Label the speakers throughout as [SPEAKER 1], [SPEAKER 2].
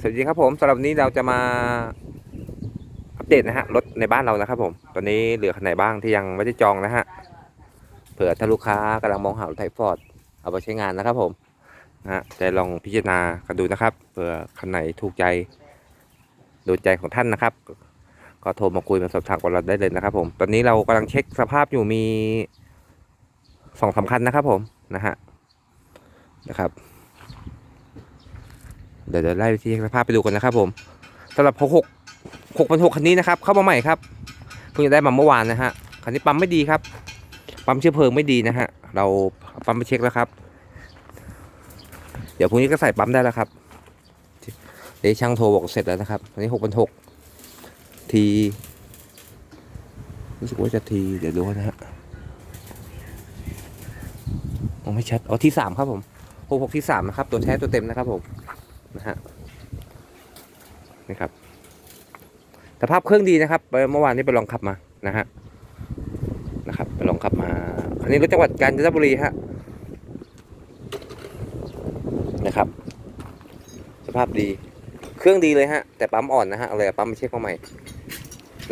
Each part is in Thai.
[SPEAKER 1] สวัสดีครับผมสำหรับวันนี้เราจะมาอัปเดตนะฮะรถในบ้านเรานะครับผมตอนนี้เหลือคันไหนบ้างที่ยังไม่ได้จองนะฮะเผื่อถ้าลูกค้ากำลังมองหารถไถฟอร์ดเอาไปใช้งานนะครับผมนะฮะจะลองพิจารณากันดูนะครับเผื่อคันไหนถูกใจโดนใจของท่านนะครับ ก็โทรมาคุยมาสอบถามกับเราได้เลยนะครับ ผม ตอนนี้เรากำลังเช็คสภาพอยู่มีสองสามคันนะครับผมนะฮะนะครับ เดี๋ยวเดี๋ยวไล่ที่สภาพไปดูกันนะครับผมสำหรับหกหกหกพันหกคันนี้นะครับเข้ามาใหม่ครับเพิ่งจะได้มาเมื่อวานนะฮะคันนี้ปั๊มไม่ดีครับ ปั๊มเชื้อเพลิงไม่ดีนะฮะเราเอาปั๊มไปเช็คแล้วครับ เดี๋ยวพรุ่งนี้ก็ใส่ปั๊มได้แล้วครับเดี๋ยวช่างโทรบอกเสร็จแล้วนะครับอันนี้หกพันหกทีรู้สึกว่าจะทีเดี๋ยวดูนะฮะมองไม่ชัดอ๋อที่สามครับผมหกหกที่สามนะครับ ตัวแท้ตัวเต็มนะครับผม นะฮะนี่ครับสภาพเครื่องดีนะครับเมื่อวานนี้ไปลองขับมานะฮะนะครับไปลองขับมา อันนี้รถจังหวัดกาญจนบุรีฮะนะครับ สภาพดีเครื่องดีเลยฮะ แต่ปั๊มอ่อนนะฮะเอาเลยปั๊มมาเช็คมาใหม่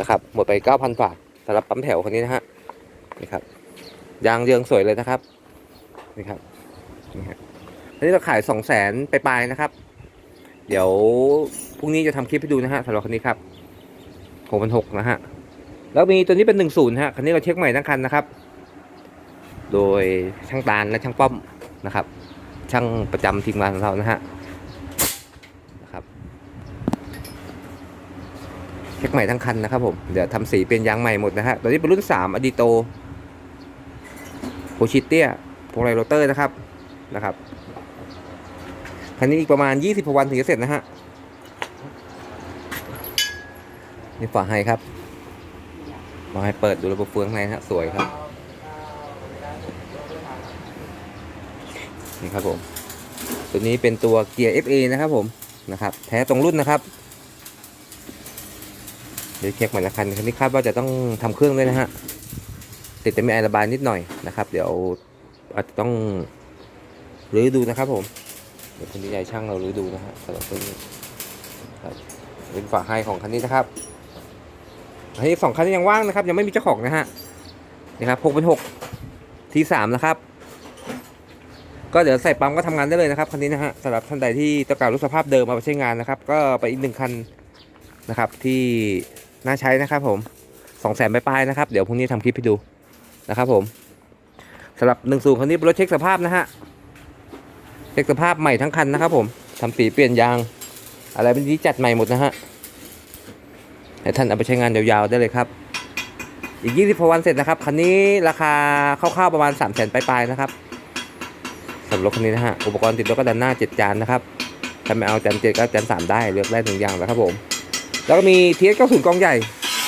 [SPEAKER 1] นะครับ หมดไปเก้าพันบาทสำหรับปั๊มแถวคนนี้นะฮะนี่ครับยางเยืองสวยเลยนะครับนี่ครับนี่ฮะอันนี้เราขายสองแสนไปปลายนะครับ เดี๋ยวพรุ่งนี้จะทำคลิปให้ดูนะฮะสำหรับคันนี้ครับหกพันหกนะฮะ แล้วมีตัวนี้เป็นหนึ่งศูนย์ฮะ คันนี้เราเช็คใหม่ทั้งคันนะครับ โดยช่างตาลและช่างป้อมนะครับ ช่างประจำทีมงานของเรานะฮะนะครับ เช็คใหม่ทั้งคันนะครับผม เดี๋ยวทำสีเป็นยางใหม่หมดนะฮะ ตัวนี้เป็นรุ่นสามอดีโตโพชิเตียพวงไรโรเตอร์นะครับนะครับ คันนี้อีกประมาณ 20พวันถึงจะเสร็จนะฮะนี่ฝาให้ครับมาให้เปิดดูระบบเฟืองในฮะสวยครับนี่ครับผม ตัวนี้เป็นตัวเกียร์ FA นะครับผมนะครับ แท้ตรงรุ่นนะครับ เดี๋ยวเช็คใหม่ละคันคันนี้คาดว่าจะต้องทำเครื่องด้วยนะฮะติดจะมีไอระบายนิดหน่อยนะครับ เดี๋ยวอาจจะต้องรื้อดูนะครับผม เดี๋ยวคุณนิยายช่างเรารู้อดูนะฮะสำหรับตัวนี้ครับเป็นฝาให้ของคันนี้นะครับอันนี้สองคันนี้ยังว่างนะครับ ยังไม่มีเจ้าของนะฮะนี่ครับหกเป็นหกทีสามนะครับ ก็เดี๋ยวใส่ปั๊มก็ทำงานได้เลยนะครับคันนี้นะฮะสำหรับท่านใดที่ต้องการรถสภาพเดิมมาใช้งานนะครับ ก็ไปอีกหนึ่งคันนะครับ ที่น่าใช้นะครับ ผมสองแสนปลายๆนะครับ เดี๋ยวพรุ่งนี้ทำคลิปให้ดูนะครับ ผมสำหรับหนึ่งสูงคันนี้เป็นรถเช็คสภาพนะฮะ เช็คสภาพใหม่ทั้งคันนะครับผมทำสีเปลี่ยนยาง อะไรเป็นที่จัดใหม่หมดนะฮะให้ท่านเอาไปใช้งานยาวๆได้เลยครับ อีก 20วันเสร็จนะครับ คันนี้ราคาคร่าวๆประมาณ 3 0 0 0 0ปลายๆนะครับสำหรับรถคันนี้นะฮะ อุปกรณ์ติดรถก็ด้านหน้า 7 จานนะครับ ถ้าไม่เอาจานเจ็ดก็จานสามได้ เลือกได้หนึ่งอย่างนะครับผม แล้วก็มีเทียส90กองใหญ่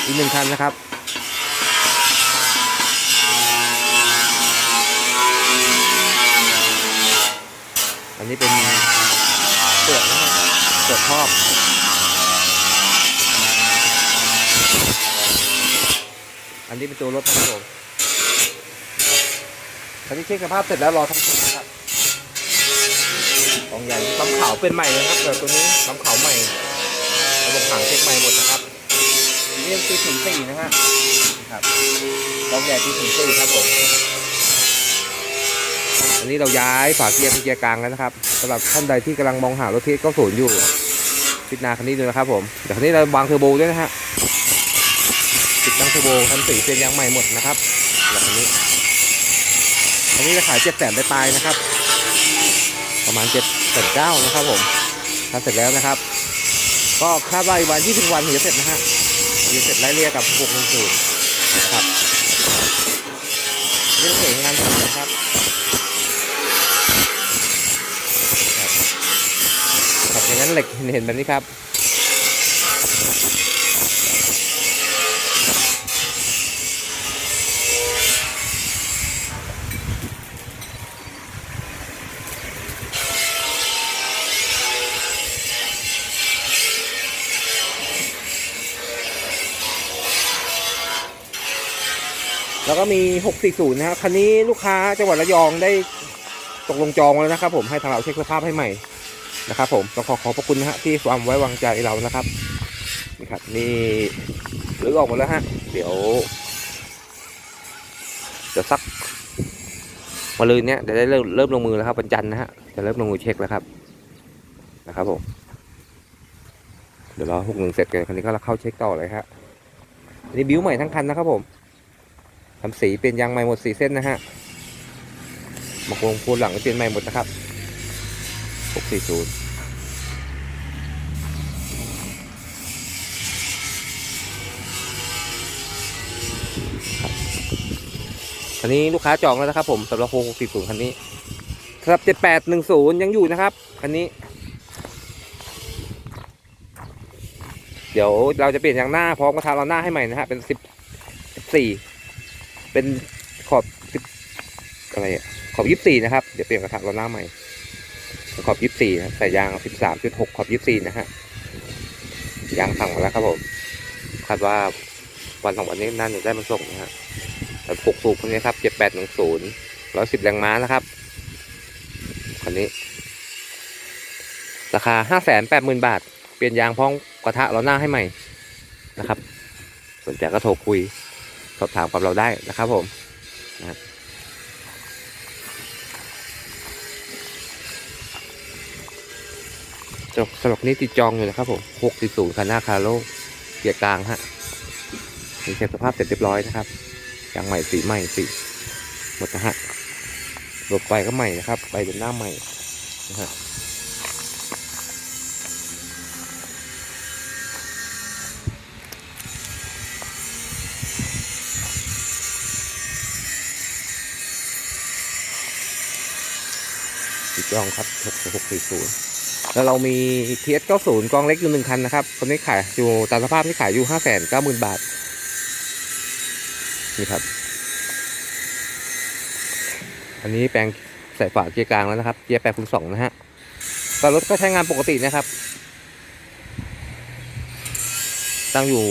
[SPEAKER 1] อีกหนึ่งคันนะครับ นนี้เป็นเปลือกนะครับเปลือกครอบอันนี้เป็นตัวรถนะครับผมคันนี้เช็คสภาพเสร็จแล้วรอทำงานนะครับกองใหญ่ปั๊มขาวเป็นใหม่เลยครับเดี๋ยวตัวนี้ปั๊มขาวใหม่ระบบถังเช็คใหม่หมดนะครับนี่เป็นปีถึงสี่นะฮะครับกองใหญ่ปีถึงสี่ครับผมอั นนี้เราย้ายฝาเกียร์เป็นเกียร์กลางแล้วนะครับสำหรับท่านใดที่กำลังมองหารถเทสก็ศูนย์อยู่พิจารณาคันนี้ดูนะครับผมเดี๋ยวคันนี้เราวางเทอร์โบด้วยนะฮะติดตั้งเทอร์โบคันสีเป็นยางใหม่หมดนะครับสำหรับคันนี้คันนี้จะขายเจ็ดแสนปลายๆนะครับ ประมาณเจ็ดแสนเก้านะครับผมทำเสร็จแล้วนะครับ ก็คาดว่าอีกวันยี่สิบวันถึงจะเสร็จนะฮะถึงจะเสร็จไล่เรียกับหกหนึ่งศูนย์นะครับนี่เราเห็นงานเสร็จนะครับอย่า งนั้นเหล็กเห็นแบบนี้ครับแล้วก็มี 640 นะครับ คันนี้ลูกค้าจังหวัดระยองได้ตกลงจองแล้วนะครับผม ให้ทางเราเช็คสภาพให้ใหม่ นะครับผมต้องขอขอบพระคุณนะฮะที่ความไว้วางใจเรานะครับนี่ครับนี่หรือออกหมดแล้วฮะเดี๋ยวเดี๋ยวสักมาลืนเนี้ยเดี๋ยวได้เริ่มเริ่มลงมือแล้วครับวันจันทร์นะฮะจะเริ่มลงมือเช็คแล้วครับนะครับผมเดี๋ยวรอหกหนึ่งเสร็จกันคันนี้ก็เข้าเช็คต่อเลยฮะอันนี้บิ้วใหม่ทั้งคันนะครับผมทำสีเปลี่ยนยางใหม่หมดสีเส้นนะฮะมากวงพูนหลังก็เปลี่ยนใหม่หมดนะครับ หกสี่ศูนย์คันนี้ลูกค้าจองแล้วนะครับผมสำหรับโค้งสี่ศูนย์คันนี้ครับเจ็ดแปดหนึ่งศูนย์ยังอยู่นะครับคันนี้ เดี๋ยวเราจะเปลี่ยนยางหน้าพร้อมกระทะล้อหน้าให้ใหม่นะฮะเป็นสิบสิบสี่เป็นขอบสิบอะไรอะขอบยี่สี่นะครับ เดี๋ยวเปลี่ยนกระทะล้อหน้าใหม่ ขอบยี่สี่ใส่ยางสิบสามจุดหกขอบยี่สี่นะฮะยางสั่งมาแล้วครับผมคาดว่าวันสองวันนี้น่าจะได้มาส่งนะฮะแบบหกสูบคนนี้ครับเจ็ดแปดหนึ่งศูนย์ร้อยสิบแรงม้านะครับคันนี้ ราคาห้าแสนแปดหมื่นบาท เปลี่ยนยางพ้อมกระทะล้อหน้าให้ใหม่นะครับ สนใจก็โทรคุย สอบถามกับเราได้นะครับผมนะสำหรับ สำหรับนี้ติดจองอยู่นะครับผมหกสี่ศูนย์คันหน้าคาร์โลเกียร์กลางฮะมีเช็คสภาพเสร็จเรียบร้อยนะครับยางใหม่สีใหม่สีหมดนะฮะรถไฟก็ใหม่นะครับ ไปเป็นหน้าใหม่นะฮะสีจองครับ 6 6 4 0 แล้วเรามี TS 90กองเล็กอยู่หนึ่งคันนะครับตอนนี้ขายอยู่ตามสภาพที่ขายอยู่5 9 0 0 0 0บาทนี่ครับ อันนี้แปลงใส่ฝาเกียร์กลางแล้วนะครับ เกียร์แปดคูณสองนะฮะแต่รถก็ใช้งานปกตินะครับ ตั้งอยู่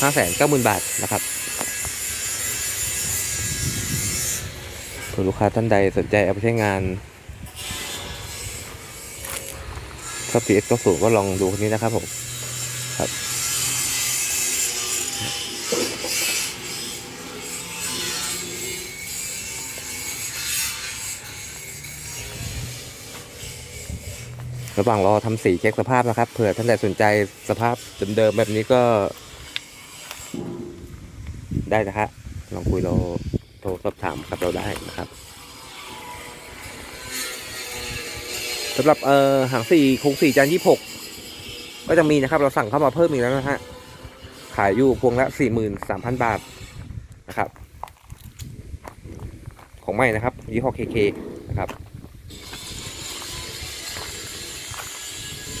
[SPEAKER 1] ห้าแสนเก้าหมื่นบาทนะครับเผื่อลูกค้าท่านใดสนใจเอาไปใช้งาน ชอบตีเอสก็สูงก็ลองดูคนนี้นะครับผมครับระหว่างรอทำสีเช็คสภาพนะครับเผื่อท่านใดสนใจสภาพเดิมๆแบบนี้ก็ ได้นะฮะลองคุยเราโทรสอบถามกับเราได้นะครับ สำหรับเอ่อหางสี่คงสี่จานยี่หกก็จะมีนะครับ เราสั่งเข้ามาเพิ่มอีกแล้วนะฮะขายอยู่พวงละสี่หมื่นสามพันบาทนะครับ ของใหม่นะครับยี่ห้อเคเคนะครับ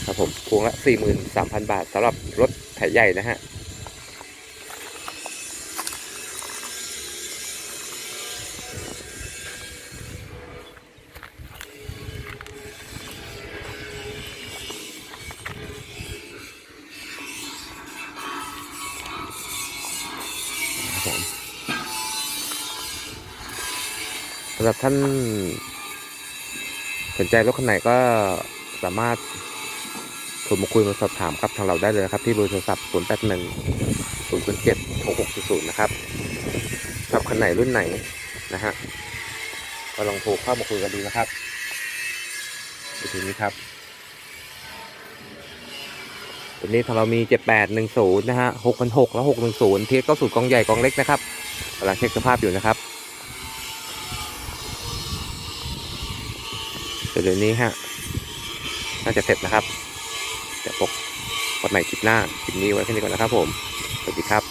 [SPEAKER 1] ครับผมพวงละสี่หมื่นสามพันบาทสำหรับรถไถใหญ่นะฮะ ครับผมสำหรับท่านสนใจรถคันไหนก็สามารถโทรมาคุยมาสอบถามครับทางเราได้เลยนะครับ ที่เบอร์โทรศัพท์ 0 8 1 0 0 7 6 6 0นะครับชอบคันไหนรุ่นไหนนะฮะก็ลองโทรเข้ามาคุยกันดูนะครับดูทีนี้ครับ ตัวนี้ทางเรามี 7810 นะฮะ6,600แล้ว610 เทียก็สูตรกองใหญ่กองเล็กนะครับกำลังเช็คสภาพอยู่นะครับเดี๋ยวนี้ฮะ น่าจะเสร็จนะครับเดี๋ยวพบกันใหม่คลิปหน้าคลิปนี้ไว้แค่นี้ก่อนนะครับผม สวัสดีครับ